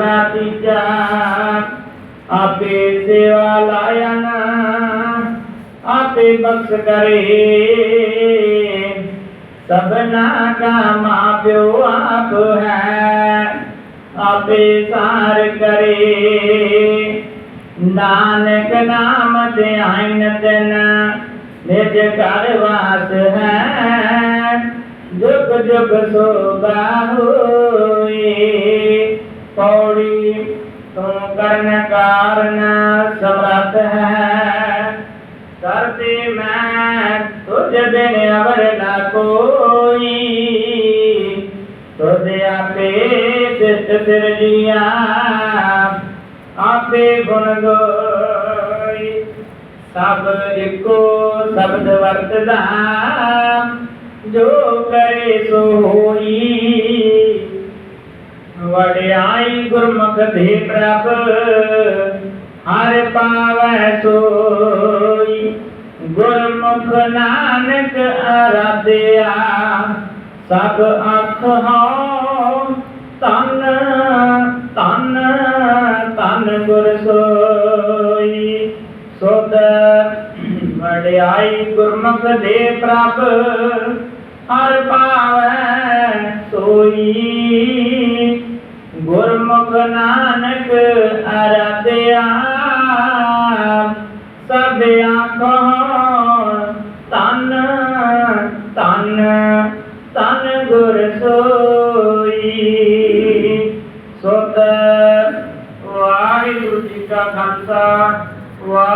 ਤੀਜਾ ਆਪੇ ਸੇਵਾ ਲਾਇਨ ਆਪੇ ਬਖਸ਼ ਕਰੇ। ਸਭਨਾ ਕਾ ਮਾਪਿਓ ਆਪ ਹੈ, ਆਪੇ ਸਾਰ ਕਰੇ। ਨਾਨਕ ਨਾਮ ਧਿਆਨ ਤਨ, ਨਿਜ ਘਰ ਵਾਸ ਹੈ। ਜੁਗ ਜੁਗ ਸੋਗਾ ਹੋਏ ਪੌੜੀ ਤੂੰ ਕਰਨ ਕਾਰਨ ਸਮਰੱਥ ਹੈ। ਕਰਦੇ ਮੈਂ ਤੁਝ ਬਿਨ ਅਵਰ ਨਾ ਕੋਈ। ਤੁਧ ਆਪੇ ਤਿਸ ਸਿਰਜੀਆ, ਆਪੇ ਗੁਣ ਗੋਈ। ਸਭ ਇੱਕੋ ਸ਼ਬਦ ਵਰਤਦਾ, ਜੋ ਕਰੇ ਸੋ ਹੋਈ। ਵਡਿਆਈ ਗੁਰਮੁਖ ਦੇ ਪ੍ਰਭ, ਹਰ ਪਾਵੈ ਸੋਈ। ਗੁਰਮੁਖ ਨਾਨਕ ਅਰਾਧਿਆ, ਸਭ ਅੱਖ ਹਉ ਤਨ ਤਨ ਤਨ ਗੁਰ ਸੋਈ। ਸੁਧ ਵਡਿਆਈ ਗੁਰਮੁਖ ਦੇ ਪ੍ਰਭ, ਹਰ ਪਾਵੈ ਸੋਈ। ਗੁਰਮੁਖ ਨਾਨਕ ਅਰਾਧਿਆ ਸਭ ਆਖੋ ਤਨ ਤਨ ਤਨ ਗੁਰ ਸੋਈ। ਸੁਤ ਵਾਹਿਗੁਰੂ ਜੀ ਕਾ ਖਾਲਸਾ